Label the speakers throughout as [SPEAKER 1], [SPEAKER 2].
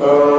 [SPEAKER 1] Uh,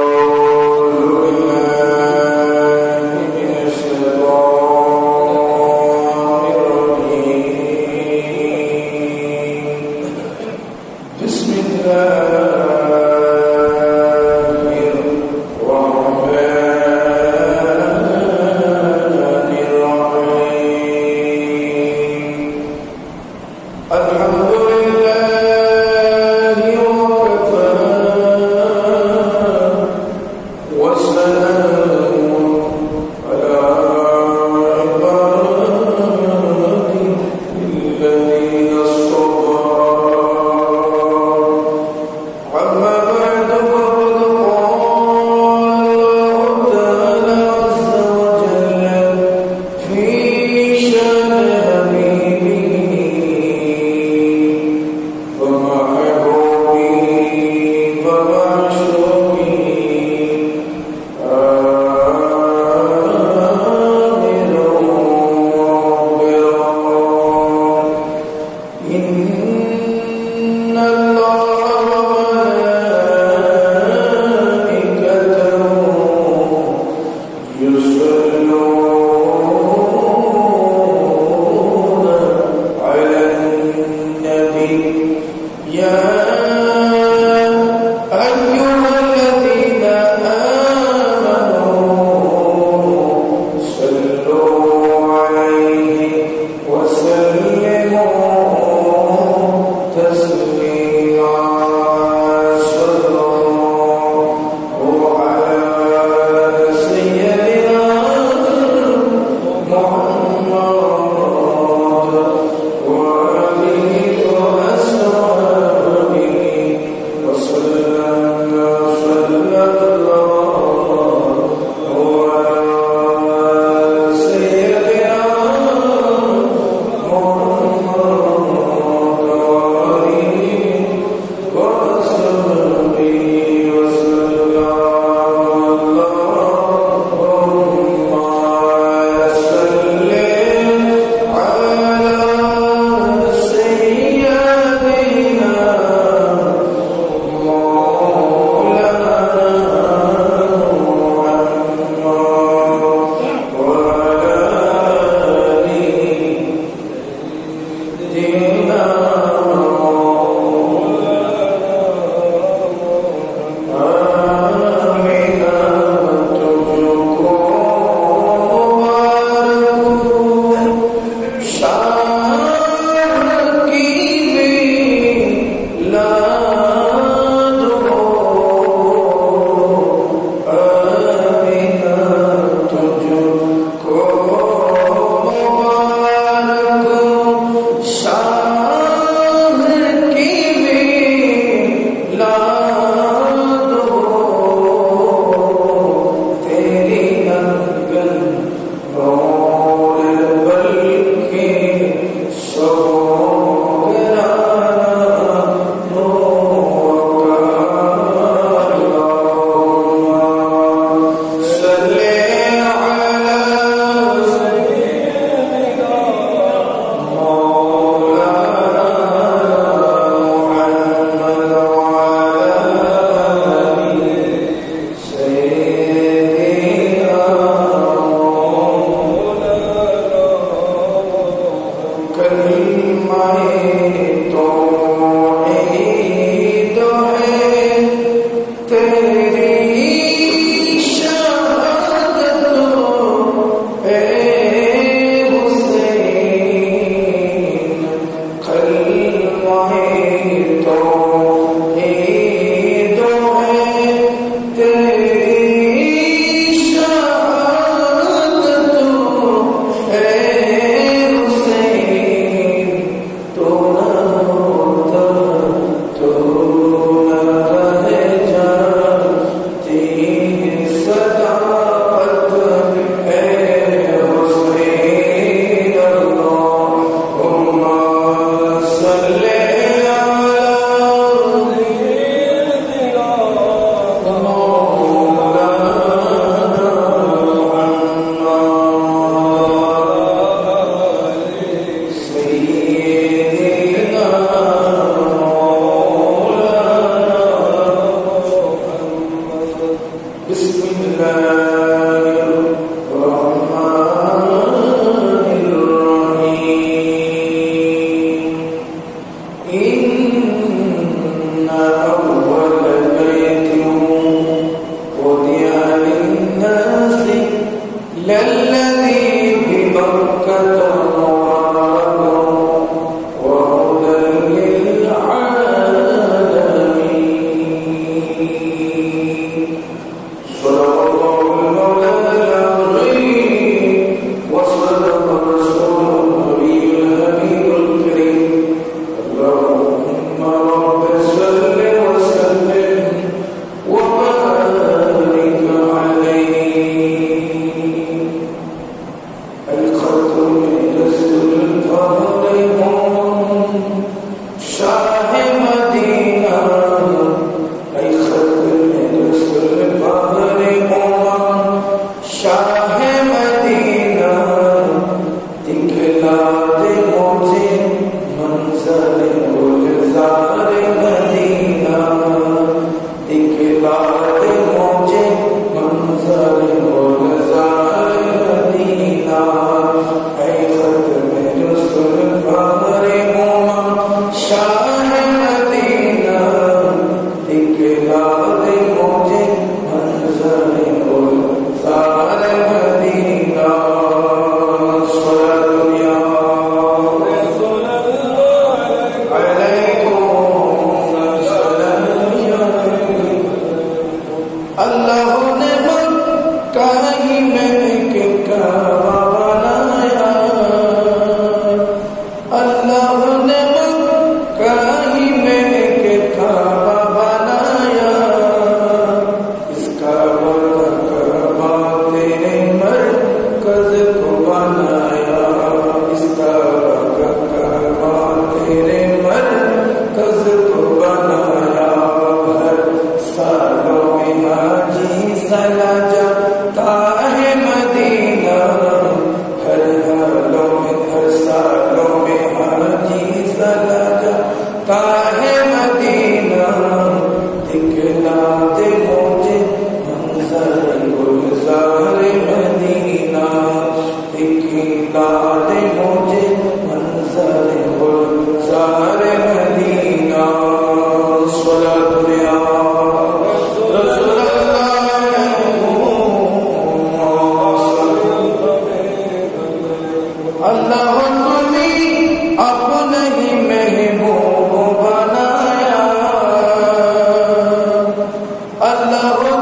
[SPEAKER 1] الله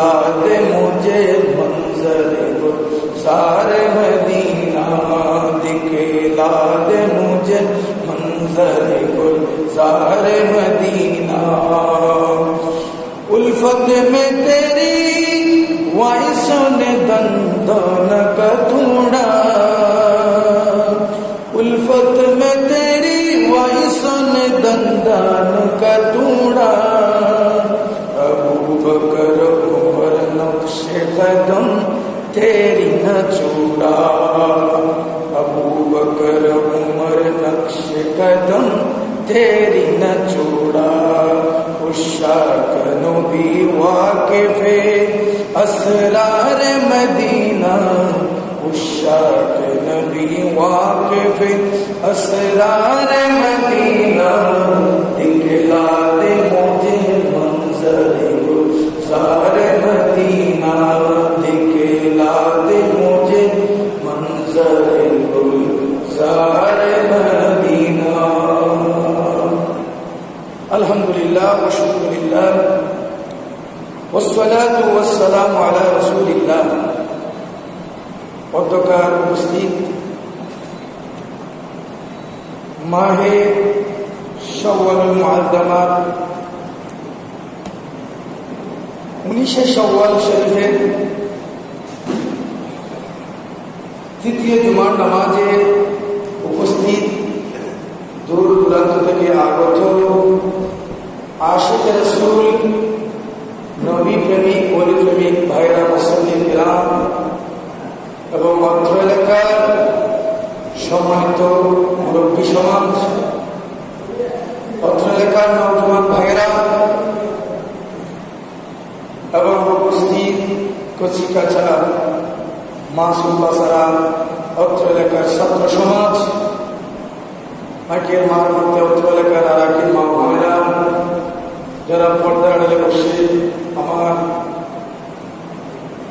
[SPEAKER 1] दिखला दे मुझे मंजर सारे मदीना दिखला दे मुझे मंजर सारे मदीना। उल्फत में तेरी वाइसों ने दंदन कथूड़ा उल्फत में तेरी वाइसों ने दंदन कथूड़ा अबू कदम तेरी न चूड़ा। अबू बकर उमर नक्श कदम तेरी न चूड़ा। उशाक नबी वाकिफ, असरार मदीना। उशाक नबी वाकिफ, असरार मदीना। दिखला আলা রসুলিল্লাহ পদ্মকার উপস্থিত। মাহে সওয়াল মুআদ্দামাত উনিশে সওয়াল শরীফের তৃতীয় জুমার নামাজে উপস্থিত দূর দূরান্ত থেকে আগত আশিক রসুল নবী প্রেমিক অলি প্রেমিক ভাইরা মুসলিম গ্রাম এবং অত্র এলাকার সম্মানিত মুরব্বী সমাজ, অত্র এলাকার নৌজওয়ান ভাইরা এবং উপস্থিত কচি কাছা মাসুম বাসারা, অত্র এলাকার ছাত্র সমাজ মাটির মার মধ্যে অত্র এলাকার আরাকির মা বোনেরা যারা পর্দা আড়ালে বসে আমার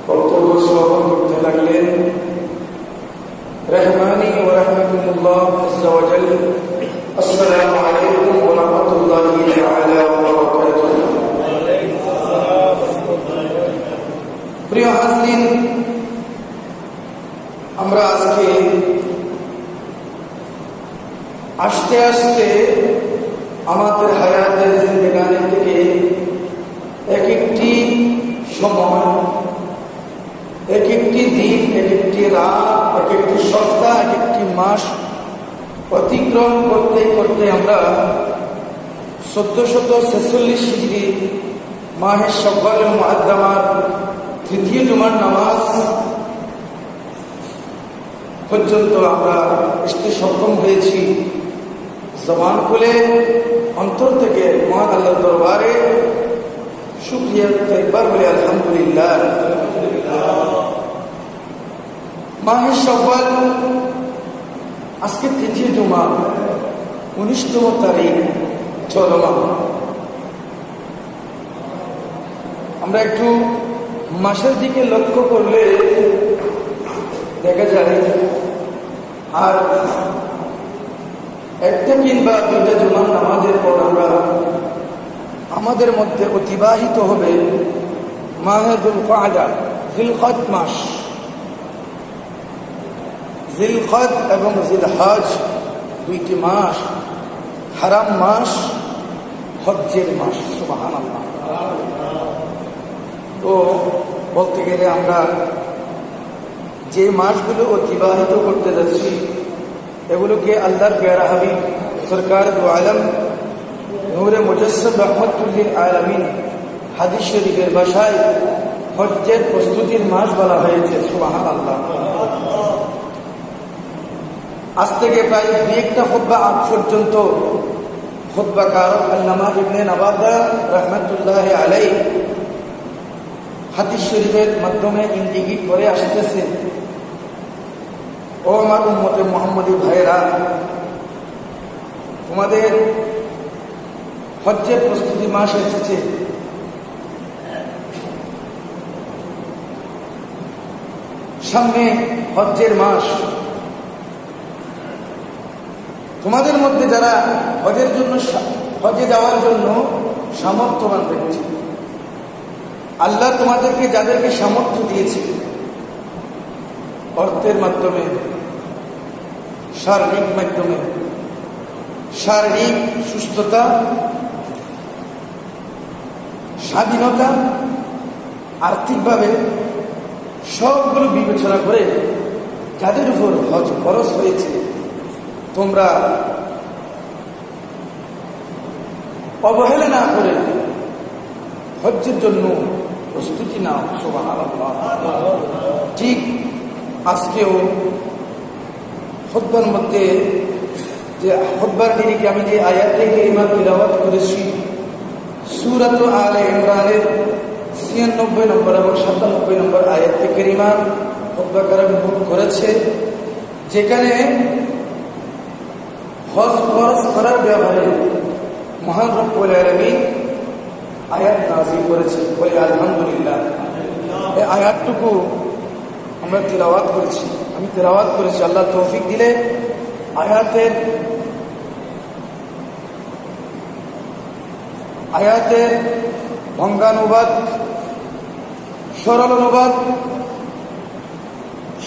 [SPEAKER 1] বক্তব্য শ্রবণ করতে লাগলেন রহমানি ও রহমতুল্লাহ আজ্জাওয়াজাল আসসালামু আলাইকুম ওয়া রাহমাতুল্লাহি তাআলা ওয়া বারাকাতুহু প্রিয় হাজরিন আমরা আজকে আস্তে আস্তে আমাদের হায়াতের জিন্দেগানি থেকে এক একটি সময় এক একটি দিন এক একটি রাত এক একটি সপ্তাহ এক একটি মাস অতিক্রম করতে করতে আমরা চোদ্দশত ছেচল্লিশ ডিগ্রি মাহের সকাল মহাদ্দামার তৃতীয় জুমার নামাজ পর্যন্ত আমরা আসতে সক্ষম হয়েছি। জবান খুলে অন্তর থেকে মহান আল্লাহ দরবারে শুক্রিয়া একবার বলে, আলহামদুলিল্লাহ। মাহের সব্বাল আজকে তৃতীয় জমা, উনিশতম তারিখ। চলমান আমরা একটু মাসের দিকে লক্ষ্য করলে দেখা যায়, আর একটা কিংবা দুইটা জুমার নামাজের পর আমরা আমাদের মধ্যে অতিবাহিত হবে মাহেদুল ফাদা জিলখত মাস। জিলখত এবং জিলহাজ দুইটি মাস। হারাম মাস, হজ্জের মাস সুবাহান তো বলতে গেলে আমরা যে মাসগুলো অতিবাহিত করতে যাচ্ছি, এগুলোকে আল্লাহর পেয়ারা হাবিব, সরকার দু আলম, নূরে মুজসম রহমতুল্লিন আলমিন হাদিস শরীফের ভাষায় হজ্জের প্রস্তুতির মাস বলা হয়েছে সুবাহান আল্লাহ আজ থেকে প্রায় দু একটা হব্বা আগ পর্যন্ত খুদ্বাকার আল্লামা ইবনে নবাদা রহমতুল্লাহ আলাই হাদিস মাধ্যমে ইন্ডিগিট করে আসতেছে। ও আমার উম্মতে মোহাম্মদী ভাইরা তোমাদের হজ্জের প্রস্তুতি মাস এসেছে। সামনে হজ্জের মাস। তোমাদের মধ্যে যারা হজের জন্য হজে যাওয়ার জন্য সামর্থ্যবান ব্যক্তি, আল্লাহ তোমাদেরকে যাদেরকে সামর্থ্য দিয়েছে অর্থের মাধ্যমে, শারীরিক মাধ্যমে, শারীরিক সুস্থতা, স্বাধীনতা, আর্থিকভাবে সবগুলো বিবেচনা করে যাদের উপর হজ খরচ হয়েছে তোমরা অবহেলা না করে হজ্জের জন্য প্রস্তুতি নাও সোবাহ ঠিক আজকেও হব্বার মধ্যে যে হব্বার নিরিখে আমি যে আয়াতে গেরিমা তিলাবাত করেছি, সুরাত আলে ইমরানের ছিয়ানব্বই নম্বর এবং সাতানব্বই নম্বর আয়াতে গেরিমা হব্বাকার মুখ করেছে, যেখানে হজ খরচ করার ব্যাপারে মহান রব্বুল আলমী আয়াত নাজিল করেছে বলে, আলহামদুলিল্লাহ। এই আয়াতটুকু আমরা তেলাওয়াত করেছি। আমি তেলাওয়াত করেছি, আল্লাহ তৌফিক দিলে আয়াতের আয়াতের ভঙ্গানুবাদ সরল অনুবাদ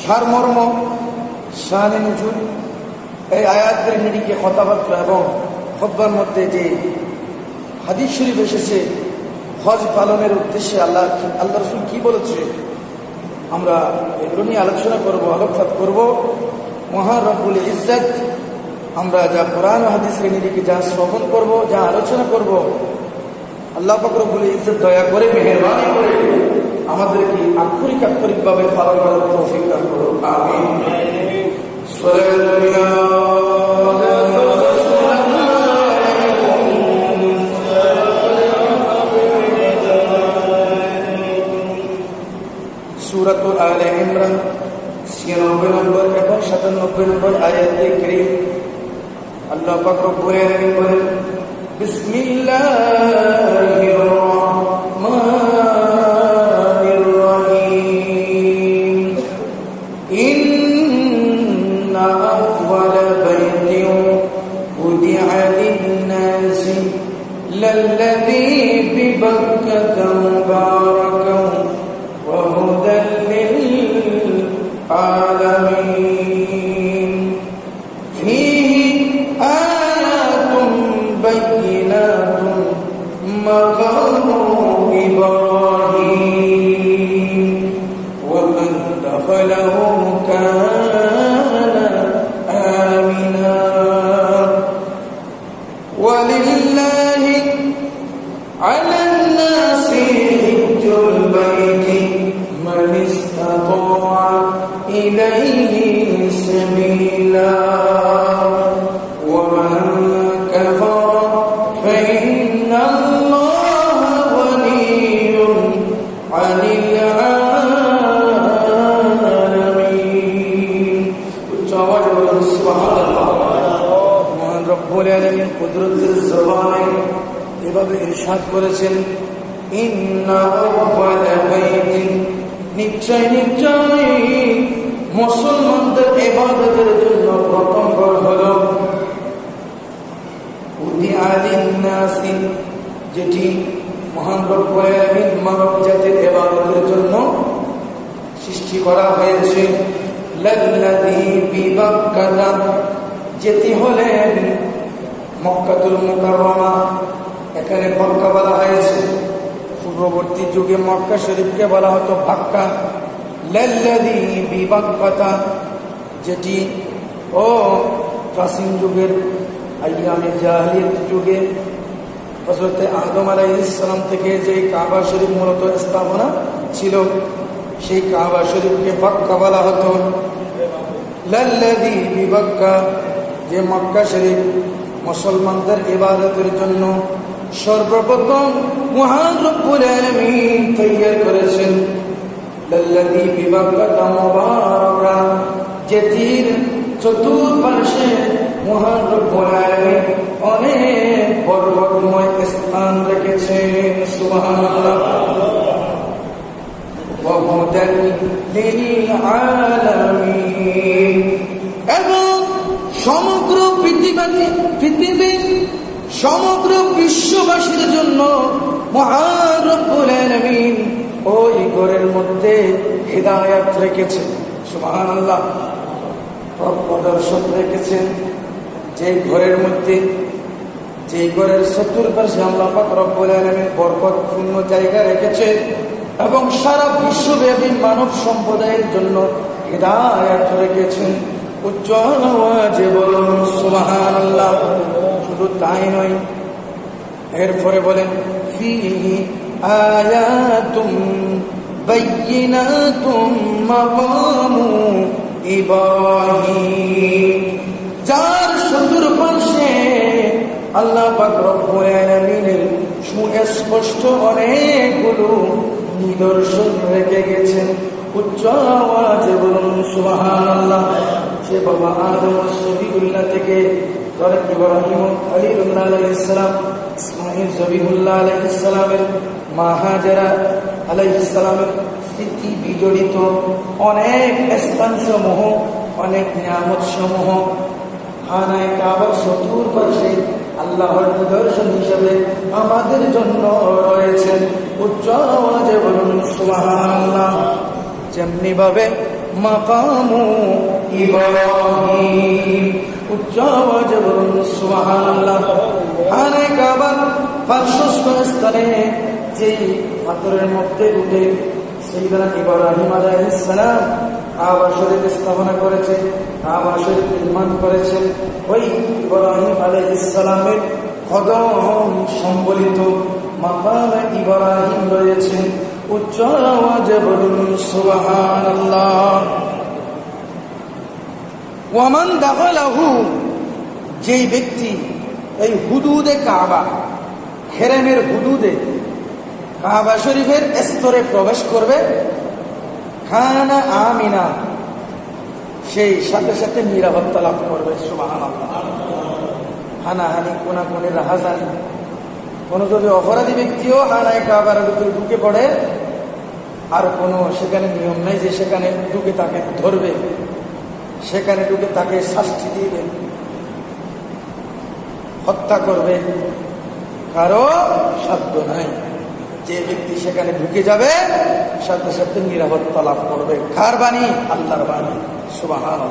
[SPEAKER 1] সারমর্ম শাহানি নজুর এই আয়াতের নিরিখে কথাবার্তা এবং খব্বার মধ্যে যে হাদিস শরীফ এসেছে, হজ পালনের উদ্দেশ্যে আল্লাহ আল্লাহ রসুল কি বলেছে? আমরা এগুলো নিয়ে আলোচনা করব, আলোকপাত করব। মহান রব্বুল ইজ্জত, আমরা যা কোরআন হাদিসের নিরিখে যা শ্রবণ করব, যা আলোচনা করব, আল্লাহ ফকরবুল ইজ্জত দয়া করে, মেহরবানি করে আমাদেরকে আক্ষরিক আক্ষরিকভাবে পালন করার তৌফিক দান করো আমিন। আল্লাহ পাক রব্বুল আলামিন বলেন বিসমিল্লাহির হয়েছে যেটি হলেন মক্কাতুল মুকাররমা। এখানে মক্কা বলা হয়েছে। পূর্ববর্তী যুগে মক্কা শরীফকে বলা হতো বাক্কা। লাল্লাযী বিবাক্কাতা, যেটি ও প্রাচীন যুগের আইয়ামে জাহিলিয়াত যুগে হজরতে আদম আলাইহিস ইসলাম থেকে যে কাবা শরীফ মূলত স্থাপনা ছিল সেই কাবা শরীফকে বাক্কা বলা হতো। লাল্লাযী বিবাক্কা যে মক্কা শরীফ মুসলমানদের ইবাদতের জন্য সর্বপ্রথম মহান রব্বুল আলামিন তৈরি করেছেন। লাল্লাযী বিবাক্কাতা মুবারাকা যেটির চতুর্পার্শ্বে মহান রব্বুল আলামিন অনেক বরকতময় স্থান রেখেছেন। সুবহানাল্লাহ। وهدى للعالمين এবং সমগ্র পৃথিবী পৃথিবী সমগ্র বিশ্ববাসীর জন্য মহারব্বুল আলামিন ওই ঘরের মধ্যে হৃদায়ত রেখেছেন সুবহানাল্লাহ পথ প্রদর্শক রেখেছেন যে ঘরের মধ্যে যে ঘরের চতুর্পাশে আল্লাহ পাক রব্বুল আলামিন বরকতপূর্ণ জায়গা রেখেছে এবং সারা বিশ্বব্যাপী মানব সম্প্রদায়ের জন্য হৃদায়ত রেখেছেন। উজ্জ্বল আওয়াজে বলুন, সুবহানাল্লাহ। শুধু তাই নয়, এরপরে বলেন, ফিহি আয়াতুম বাইয়িনাতুম মাকামু ইব্রাহিম। যার চতুর পাশে আল্লাহ পাক রব্বুল আলামিনের সুস্পষ্ট অনেকগুলো নিদর্শন রেখে গেছেন উচ্চ আওয়াজে বলুন সুবহানাল্লাহ। সে বাবা আদম সবিউল্লাহ থেকে ধরে ইব্রাহিম খলিলুল্লাহ আলাইহিস সালাম, ইসমাঈল জবিহুল্লাহ আলাইহিস সালামের মা আলাইহিস সালামের স্মৃতি বিজড়িত অনেক স্থানসমূহ, অনেক নিয়ামত সমূহ হানায় কাবার চতুর পাশে আল্লাহর নিদর্শন হিসেবে আমাদের জন্য সুবহানাল্লাহ। যেমনি ভাবে মাকামু ইব্রাহিম, উচ্চ আওয়াজে বলুন সুবহানাল্লাহ। হানায় কাবার পার্শ্বস্থ স্থানে যেই পাথরের মধ্যে উঠে সেইদানা ইব্রাহিম আলাইহিস সালাম কাবা স্থাপনা করেছে শরীফ নির্মাণ করেছেন ওই ইব্রাহিম আলাইহিস সালামের কদম সম্বলিত মাকামে ইব্রাহিম রয়েছে। উচ্চ বলুন ওয়ামান দাখালাহু, যেই ব্যক্তি এই হুদুদে কাবা, হেরেমের হুদুদে কাবা শরীফের স্তরে প্রবেশ করবে, খানা আমিনা, সেই সাথে সাথে নিরাপত্তা লাভ করবে সুবাহান হানাহানি, কোনাকুনি, রাহাজানি। কোনো যদি অপরাধী ব্যক্তিও হানায় কাবার ভিতরে ঢুকে পড়ে আর কোনো সেখানে নিয়ম নেই যে সেখানে ঢুকে তাকে ধরবে সেখানে ঢুকে তাকে শাস্তি দিবে হত্যা করবে কারো সাধ্য নাই যে ব্যক্তি সেখানে ঢুকে যাবে সাথে সাথে নিরাপত্তা লাভ করবে কার বাণী আল্লাহর বাণী সুবাহান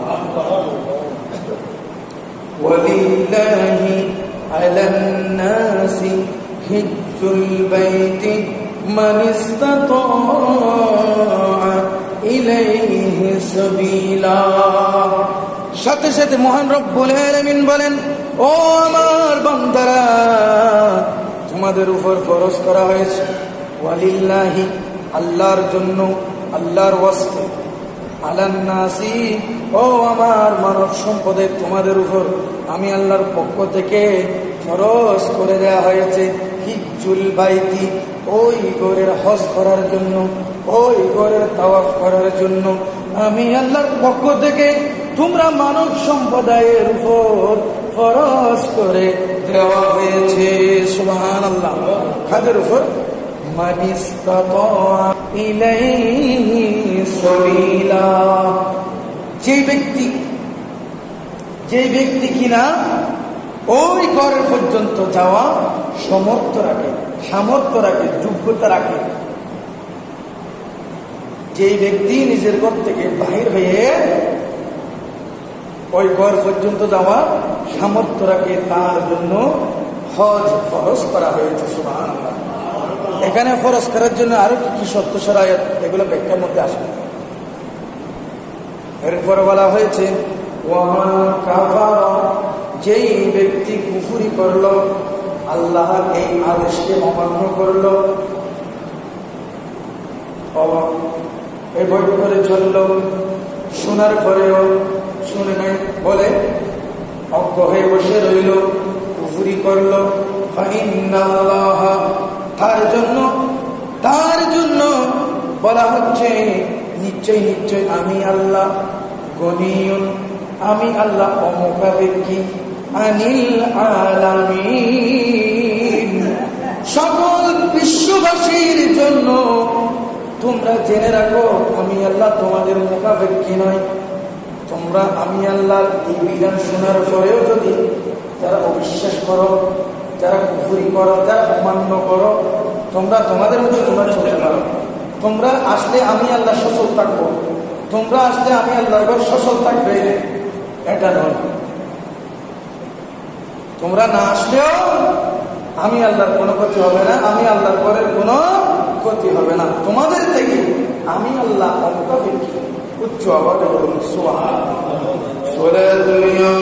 [SPEAKER 1] ولله على الناس حج البيت من استطاع إليه سبيلا সাথে সাথে মহান রব্বুল আলামিন বলেন ও আমার বান্দারা তোমাদের উপর ফরজ করা হয়েছে ওয়ালিল্লাহি আল্লাহর জন্য আল্লাহর ওয়াস্তে আলান্নাসি ও আমার মানব সম্পদে তোমাদের উপর আমি আল্লাহর পক্ষ থেকে ফরজ করে দেয়া হয়েছে হিজুল বাইতি ওই গড়ের হজ করার জন্য, ওই গড়ের তাওয়াফ করার জন্য আমি আল্লাহর পক্ষ থেকে তোমরা মানব সম্প্রদায়ের উপর ফরজ করে দেওয়া হয়েছে। সুবহান আল্লাহ কাদের উপর? যে ব্যক্তি যে ব্যক্তি কিনা ওই ঘরের পর্যন্ত যাওয়া সমর্থ রাখে, সামর্থ্য রাখে, যোগ্যতা রাখে। যে ব্যক্তি নিজের ঘর থেকে বাহির হয়ে ওই ঘর পর্যন্ত যাওয়া সামর্থ্য রাখে, তার জন্য হজ ফরজ করা হয়েছে সুবাহ এখানে ফরজ করার জন্য আরও কি কি সত্য সরায়ত এগুলো ব্যাখ্যার মধ্যে আসবে এরপরে বলা হয়েছে যেই ব্যক্তি কুফুরি করল, আল্লাহর এই আদেশকে অমান্য করল করে চলল। শোনার পরেও শুনে নাই, বলে, অজ্ঞ হয়ে বসে রইল কুফুরি করল তার জন্য তার জন্য বলা হচ্ছে, নিশ্চয় নিশ্চয় আমি আল্লাহ গনিয়ন, আমি আল্লাহ অমুখাপেক্ষী আনিল আলামিন সকল বিশ্ববাসীর জন্য তোমরা জেনে রাখো, আমি আল্লাহ তোমাদের মুখাপেক্ষী নয়। তোমরা আমি আল্লাহ এই বিধান শোনার পরেও যদি যারা অবিশ্বাস করো, যারা কুফুরি করো, যারা অমান্য করো, তোমরা তোমাদের মধ্যে তোমরা চলে পারো। তোমরা আসলে আমি আল্লাহ সচল থাকব। তোমরা আসলে আমি আল্লাহ সচল থাকবে। এটা নয়। তোমরা না আসলেও আমি আল্লাহর কোনো ক্ষতি হবে না, আমি আল্লাহর পরের কোনো ক্ষতি হবে না। তোমাদের থেকে আমি আল্লাহ উচ্চ আবার বলুন সোহা দুনিয়া।